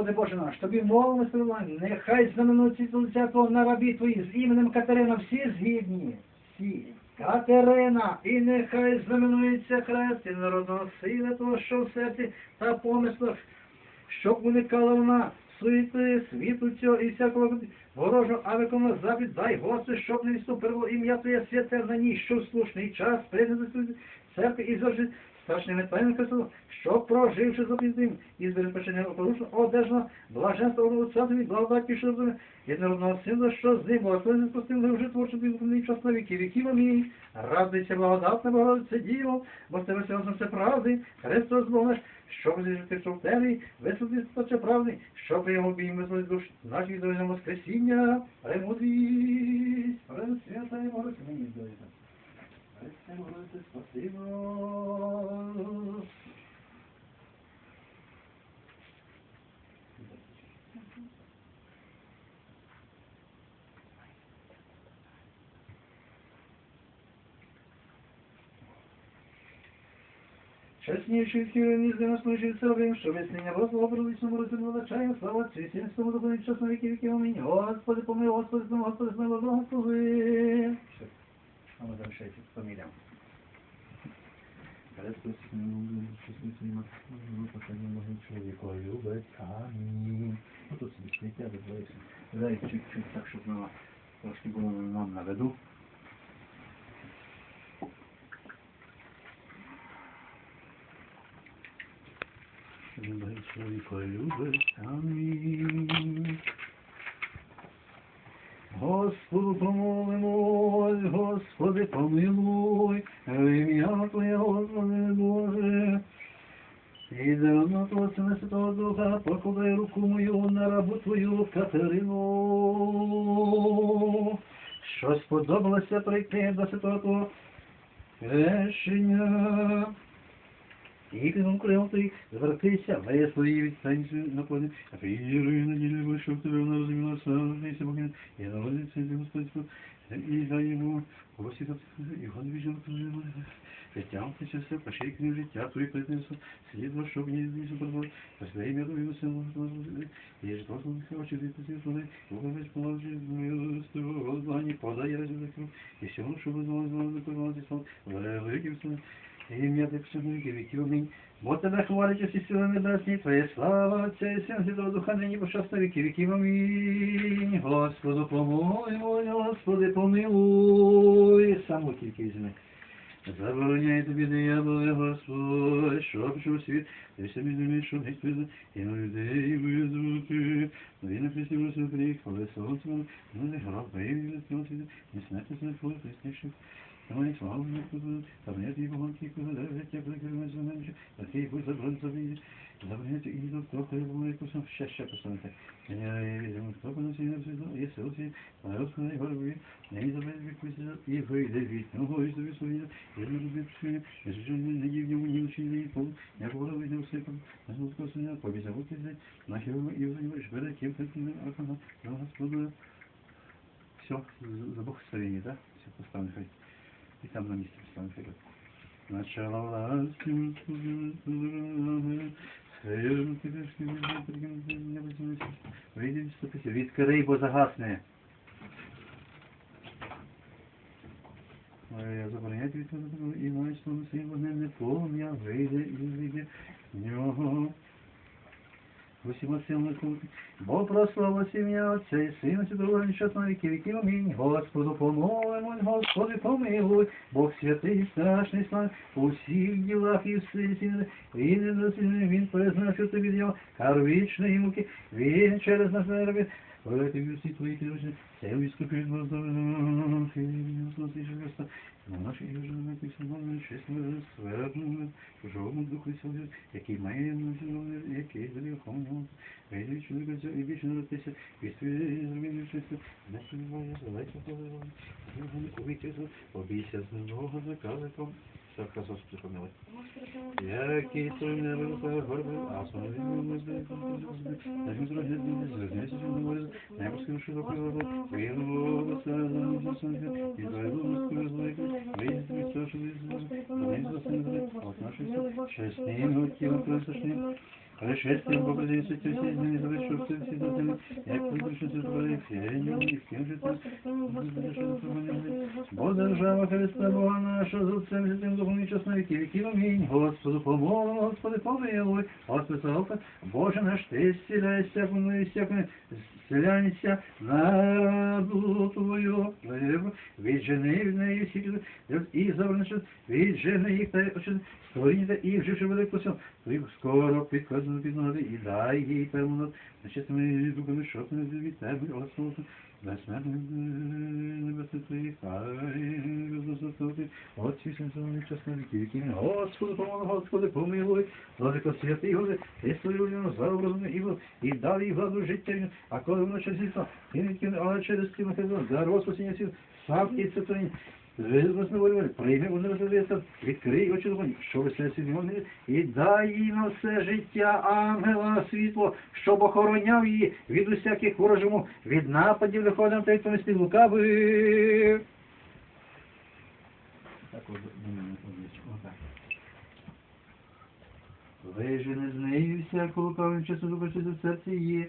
Господи Боже наш, тобі мовимо співання, нехай знаменуться лиця Твого на рабі Твої з іменем Катерина, всі згідні, всі. Катерина, і нехай знаменується хрест і народного сила Твого, що в серці та помислах, щоб уникала вона суєти, світу цього і всякого ворожого, а виконав запит, дай Господи, щоб не відступило ім'я Твоє святе на ній, що в слушний час прийде церкви і завжди страшними Христу, що проживши за піздим і з передпочинення порушно одержано блаженство Отцеві, благодаті, що з єдинородного сина, що з ним благословенним спустили вже творчо відповідний час на віки віків. Амінь. Радуйся, благодатна Богородице Діво, бо з тебе сьогодні все правди, Христос Бог наш, щоб зіжити в темі, висвітлити споче правди, щоб його обійми визволити душ наші від воскресіння, премудрість, пресвята і мені здається. Христе, Богородице, спасибо. Чесніший хірений з ненаслужив собим, що веснення Бога проличному розуму величає, слава Отцю і Сину, Святому Духу, і час на віки віки. Амінь. Господи, помилуй, Господи, помилуй, Господи, помилуй, благослови. Все. А ми залишається фамілія. Христос любить, щасливці нема, ну, покажи мого чоловіка, любить камінь. Ну, тут собі сміття дозволився. Дай чуть-чуть так, щоб на трошки було нам на виду. Любить чоловіка, любить камінь. Господу помолимось, Господи помилуй, в ім'я Твоє, Господи Боже. І даровно Твого Святого Духа, покладай руку мою на рабу Твою Катерину, що сподобалося прийти до Святого Твого криком крилом твоїх звертися, веє свої відстанці наповни, а вірую на ділі, щоб тебе вона розуміла, славися Богиня, і народиться Господь, і дай йому гості та і гон віжен проживає. Життям все, пошли книг життя, твої принесу, слідно, щоб не здійснив прозволь, посвяй ім'я тобі на силу, і ж то, що хоче дити зі слони, Богомець положи, милостивого Господні, подай розвитку, і сьогодні, щоб знали, знали, закривати сон, великим сином, Ім'я ти всього віки віків, амінь. Бо тебе хвалять усі сили небесні, Твоя слава, Отця і Сина, Святого Духа, нині пошасно віки віків, амінь. Господу помилуй, Господи помилуй. Саму тільки візьми. Забороняй тобі, дияволе, Господь, щоб що світ, ти все собі землі, щоб геть визнав, і на людей визвути. Нові на Христі приїхав, але сонце, ну не грав, виявив, не смілося, не смерти, не твоє, Тому славу Господу, та не ті вогонки, коли життя прикриває за мене, та ті будь забран собі, забраняйте і до хто перебуває кусом, ще, ще поставити. Я візьму, хто поносить на все зло, є силці, на розпинай горбі, не забере відкусити, і вийде від нього, і собі своє, і не любить псує, і ж не дів ньому ні учі, ні пол, як вода вийде у сипом, на золотого синя, побіжав у кізі, на хірурга і взаємиш, бере ким таким аркана, на Господа. Все, за Бог да? Все поставлено, И там на месте поставим вперед. Возьмешь. Відкрий, бо загасне. Забороняю від і маєш своїм вогнем не полум'я, вийде і вийде в нього. Бо прослава сім'я Отця і Сина Святого на віки віків. Амінь. Господу помолимо, Господи помилуй, Бог святий, страшний слав, у всіх ділах і в силі, і не Він призначив тобі його, кар вічної муки, Він через нас не Великий всі твої тирочні, це вискупить нас до Христа, на нашій южному письмові, чесно, свердному, чужому духу сьогодні, який має сьогодні, який гріхом, вийди чоловіка і більше народитися, і своє зробити чисто, не позивом, його не увітися, обійся з нового заказиком, все Христос припомнили. Який той не виросла горби, а основний не здає, на він зроді не звернеться, що не може, не розкривши до кривого, він волоса, за сонця, і зайду скорозлайку, вийдіть від цього, що ви зробили, вони зросли не зробили, от наші все, чесним, тілом присушним, Пришествием по предельной святой всей земли, все все до земли, як вибришся з проекції, я не міг, ким же ти, Бо держава Христа Бога нашого, з Отцем Святим Духом і час на віки віків, амінь. Господу помолимо, Господи помилуй, Господи Савка, Боже наш, Ти зціляй всякому і всякому, зціляйся народу Твою, віджени від всіх, і завернеш, віджени їх та очини, створіння та їх живши велику сьом. Скоро підказано під ноги, і дай їй певну над нечистими духами, щоб не від тебе, Господи, безсмертний небесний Твоїх, хай розвисоти, Отці сенсовний час на віки, віки, Господи, помоли, Господи, помилуй, Владико святий, Господи, Ти створив людину за образом Іву, і дав їй владу життя, а коли воно через літо, ти не відкине, але через кіно хазон, за розпасіння сил, сам і святині, Возневолювали, прийми у университет, відкрий очі духовні, що веселі світло і дай їй на все життя ангела світло, щоб охороняв її від усяких ворожому, від нападів виходом та відповісти лукавих. Так от, обличчя, отак. Вижени з нею всяку лукавим часу духа, що в серці є.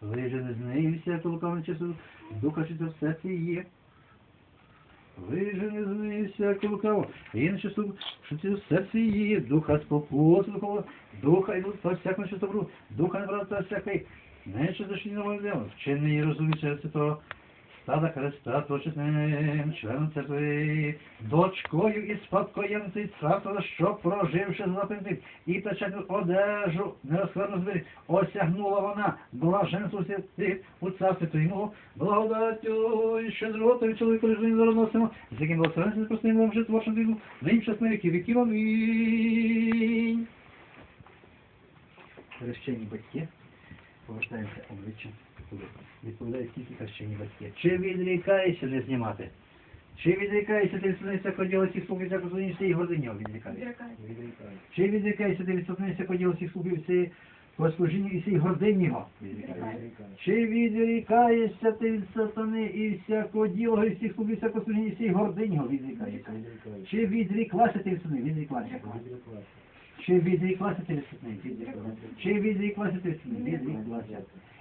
Вижени з нею всяку лукавим часу духа, що в серці є. Вижени з неї всяку лукаву, інше суд, що ці в серці її, духа спокусу духового, духа і та що добру, духа не брата всякий, не що зашли на волю, вчений її розумі серце того, стада Христа, точним членом церкви, дочкою і спадкоємцей царства, що проживши запинтив, і печатну одежу нерозхверну збері, осягнула вона блаженству святих у царстві твоєму, благодаттю і щедротою чоловіку режимі зароносимо, з яким благословенцем простим вам жит вашим віку, нині час на віки віків, амінь. Хрещені батьки, повертаємося обличчям туди. Відповідає тільки хрещені батьки. Чи відрікаєшся не знімати? Чи відрікаєшся ти відсунешся поділа всіх слуг всяку злині всієї гордині? Відрікаєшся. Чи відрікаєшся ти відсунешся поділа всіх слуг всієї послужіння і всієї гордині його? Чи відрікаєшся ти від сатани і всякого діла, і всіх слуг і всякого служіння і всієї гордині його? Відрікаєшся. Чи відріклася ти від сатани? Відріклася. Чи відріклася ти від сатани? Відріклася. Чи відріклася ти від сатани? Відріклася.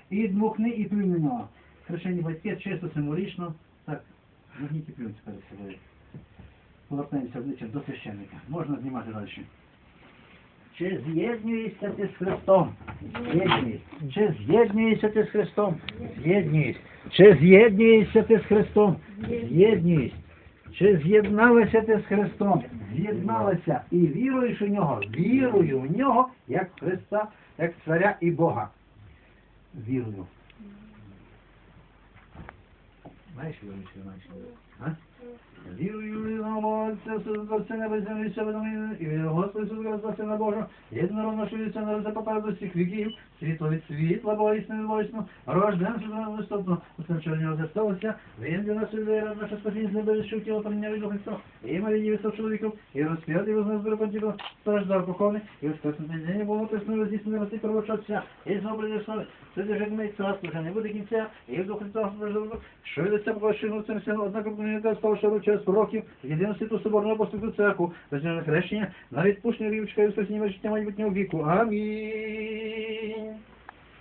І дмухни, і плюнь на нього. Хрещені батьки чисто символічно. Так, дмухніть і плюнь перед собою. Повернемося обличчя до священника. Можна знімати далі. Чи з'єднуєшся ти з Христом? З'єднуєшся. Чи з'єднуєшся ти з Христом? З'єднуєшся. Чи з'єднуєшся ти з Христом? З'єднуєшся. Чи з'єдналася ти з Христом? З'єдналася і віруєш у нього? Вірую в нього, як Христа, як царя і Бога. Вірую. Знаєш, віруєш, знаєш, а? Вірую в Отця, Отця Неба, землі, себе домини, і вірю в Господа Сина Божого, єдинородно, що від Сина Рожда до всіх віків, світло від світла, Бога істини Божісну, рожден Святого Листопного, устрічання засталося, він для наше спасіння з неба, що тіло прийняв від Христа, і Марії висок чоловіків, і розп'ятий вознес Берепантіко, страждав похований, і воскреснути день було приснув здійснений рости первочатця, і знову не буде кінця, і Дух Христа, що йдеться через років, єдину світу соборну апостольську церкву, безмірне хрещення, на відпущення рівчка і воскресіння життя майбутнього віку. Амінь.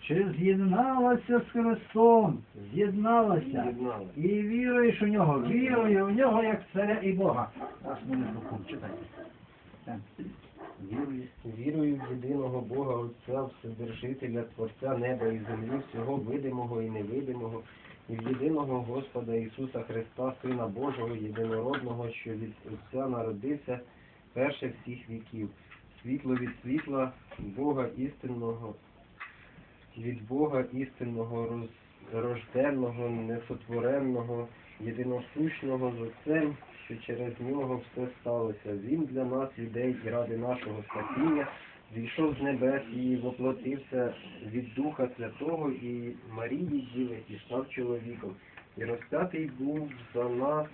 Чи з'єдналася з Христом? З'єдналася. І віруєш у нього, вірую в нього як царя і Бога. Аж мене духом читайте. Вірую в єдиного Бога Отця, Вседержителя, Творця неба і землі, всього видимого і невидимого, і єдиного Господа Ісуса Христа, Сина Божого, єдинородного, що від Отця народився перше всіх віків. Світло від світла, Бога істинного, від Бога істинного, рожденного, несотвореного, єдиносущного з Отцем, що через нього все сталося. Він для нас, людей, і ради нашого спасіння, зійшов з небес і воплотився від Духа Святого і Марії Діви, і став чоловіком. І розп'ятий був за нас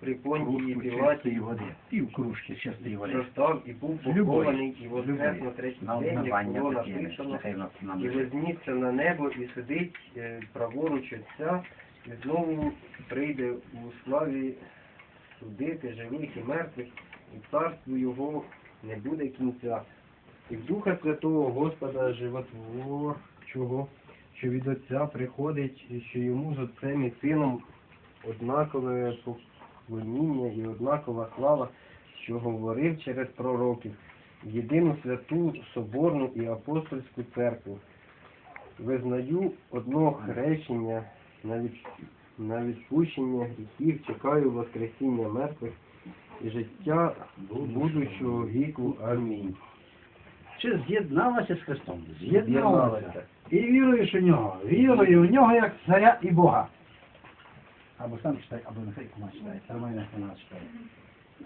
при Кружку Пілаті, води. Пів кружки чистої води. зростав і був похований, і Любові. на третій день, як було написано, і вознісся на небо, і сидить е, праворуч Отця, і знову прийде у славі судити живих і мертвих, і царству його не буде кінця. І Духа Святого Господа Животворчого, що від Отця приходить, і що йому з Отцем і Сином однакове поклоніння і однакова слава, що говорив через пророків, єдину святу Соборну і апостольську церкву. Визнаю одного хрещення на відпущення гріхів, чекаю Воскресіння мертвих і життя будучого віку. Амінь. Чи з'єдналася з Христом? З'єдналася. І віруєш у нього. Вірує в нього як царя і Бога. Або сам читай, або нехай кума читає. Нехай вона читає.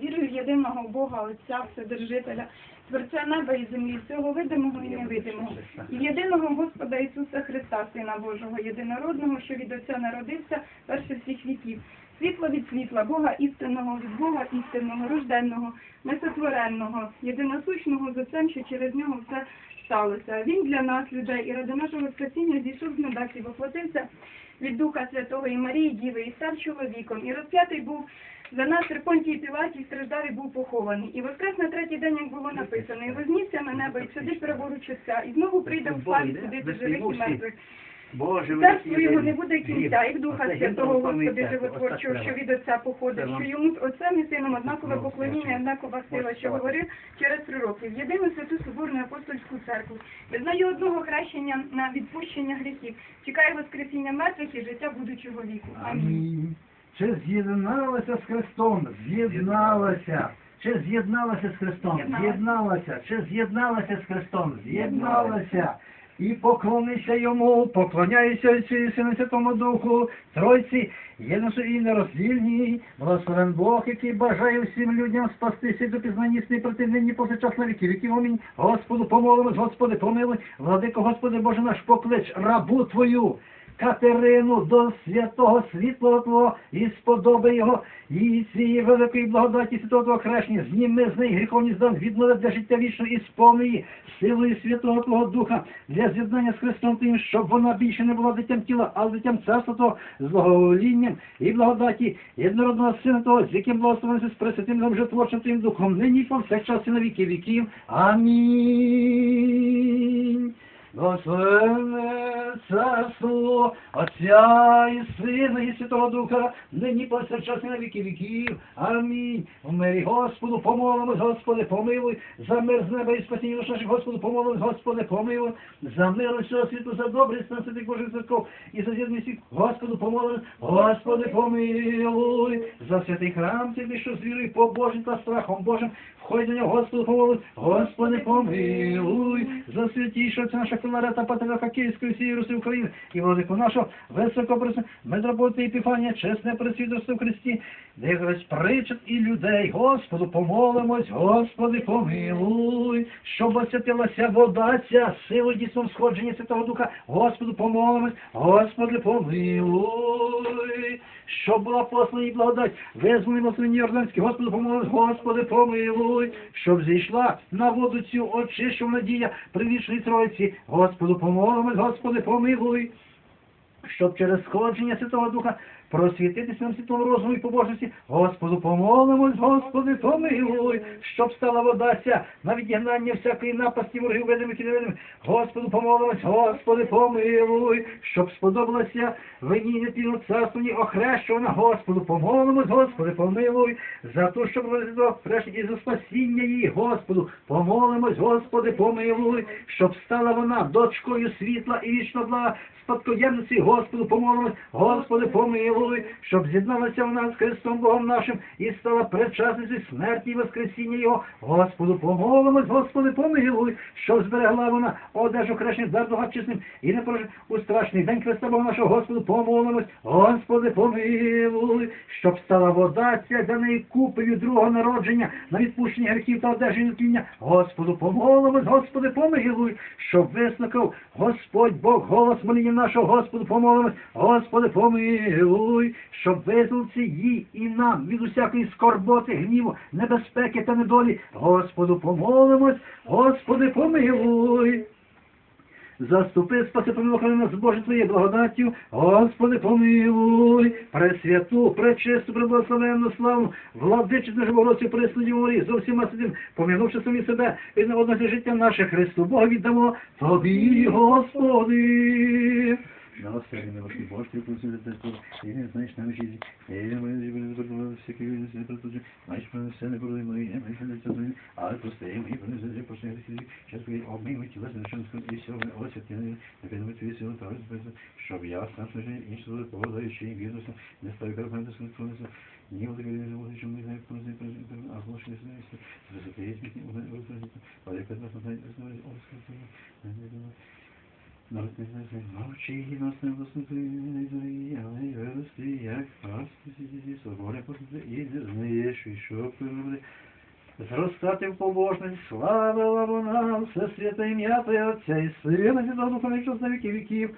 Вірую в єдиного Бога, Отця, Вседержителя, Творця неба і землі, всього видимого і невидимого, і єдиного Господа Ісуса Христа, Сина Божого, єдинородного, що від Отця народився перше всіх віків. Світло від світла, Бога істинного, від Бога істинного, рожденного, несотвореного, єдиносущного з Отцем, що через нього все сталося. Він для нас, людей, і ради нашого спасіння зійшов з небес і воплотився від Духа Святого і Марії Діви, і став чоловіком, і розп'ятий був за нас при Понтії Пілаті страждав і був похований. І воскрес на третій день, як було написано, і вознісся на небо, і сидить праворуч Отця, і знову прийде у славі судити живих і мертвих. Боже, Царство його не буде кінця, і в Духа Святого Господи Животворчого, що від Отця походить, що йому з Отцем і Сином однакове поклоніння, однакова сила, що говорив через пророків. Єдину святу Соборну апостольську церкву. Визнаю одного хрещення на відпущення гріхів. Чекаю Воскресіння мертвих і життя будучого віку. Амінь. Чи з'єдналася з Христом? З'єдналася. Чи з'єдналася з Христом? З'єдналася. Чи з'єдналася з Христом? З'єдналася. І поклонися йому, поклоняйся Отцю Сину Святому Духу, Тройці, єдносу і нероздільній, благословен Бог, який бажає всім людям спастися до пізнання істини противнині повсякчас на віки віків. Амінь. Господу помолимось, Господи, помилуй, владико, Господи Боже наш, поклич рабу Твою, Катерину до святого світла Твого і сподоби його, і цієї великої благодаті святого Твого хрещення, зніми з неї гріховні здан, віднови для життя вічного і сповни її силою святого Твого Духа для з'єднання з Христом Твоїм, щоб вона більше не була дитям тіла, а дитям царства Твого, з благоволінням і благодаті єдинородного Сина Того, з яким благословенся з Пресвятим нам животворчим Твоїм Духом, нині і повсякчас і на віки віків. Амінь. Благословенне царство Отця і Сина і Святого Духа, нині повсякчас і на віки віків. Амінь. В мирі Господу помолимось, Господи, помилуй, за мир з неба і спасіння душ наших, Господу помолимось, Господи, помилуй, за мир усього світу, за добрість на святих Божих церков і за з'єднаність всіх, Господу помолимось, Господи, помилуй, за святий храм тобі, що з вірою побожним та страхом Божим, входь до нього, Господу помолимось, Господи, помилуй, за святішого це наша Філарета, Патріарха Київської всієї Руси України, і владику нашого, високопресне, митрополита Епіфанія, чесне пресвітерство в Христі, де якось причет і людей, Господу помолимось, Господи, помилуй, щоб освятилася вода ця, силу дійсно сходження Святого Духа, Господу помолимось, Господи, помилуй, щоб була послана і благодать, визволений благословенні Йорданські, Господу помилуй, Господи, помилуй, щоб зійшла на воду цю очищу надія привічної Тройці, Господу помолимось, Господи, помилуй, щоб через сходження Святого Духа просвітитися нам світлом розуму і побожності, Господу помолимось, Господи, помилуй, щоб стала вода ця на відігнання всякої напасті ворогів видимих і невидимих. Господу помолимось, Господи, помилуй, щоб сподобалося вині непільно царствовані охрещувана, Господу помолимось, Господи, помилуй, за те, щоб розглядав хрещення і за спасіння її, Господу, помолимось, Господи, помилуй, щоб стала вона дочкою світла і вічно блага, спадкоємниці, Господу помолимось, Господи, помилуй, щоб з'єдналася вона з Христом Богом нашим і стала предчасницею смерті і воскресіння Його. Господу помолимось, Господи, помилуй, щоб зберегла вона одежу хрещення дар благочисним і не прожив. У страшний день Христа Бога нашого, Господу помолимось, Господи, помилуй, щоб стала вода ця для неї купою другого народження на відпущення гріхів та одежі нетління. Господу помолимось, Господи, помилуй, щоб вислухав Господь Бог голос моління нашого, Господу помолимось, Господи, помилуй, щоб визволці їй і нам від усякої скорботи, гніву, небезпеки та недолі. Господу помолимось, Господи, помилуй Заступи, спаси, помилуй, охорони нас, Боже, Твоєю благодаттю, Господи, помилуй, пресвяту, пречисту, преблагословенну славу, владичицю живородцю, пресну морі, зо всіма святим, помінувши самі себе, і на одне життя наше Христу, Бога віддамо, Тобі, Господи. Милосердний, милосердний, Боже, ти просив за те, і нам житті, і не мене зібрати, не забували всякі війни, не протуджу, маєш мене все не продай мої, не маєш мене це зої, але прости, мої принеси, прости, гріхи, час твої обмийми, тіла, не що не скажу, і сьогодні, ось, я не не підемо твої сили, та ось, щоб я сам служив, інші люди, поводаючи, і вірусом, не сконтролювався, ні, от таке не не знаємо, про це, а злочин не знаєш, висоти є, не розумієте, але яка нас знає, знає, ось, не знаю, Мовчи, нас не висоти, але вирости, як пасти, сидіти, соборя посити, і не знаєш, і що природи. Зростати в побожність, славила вона, все святе ім'я Твоє Отця і Сина, Святого Духа, що віки віків.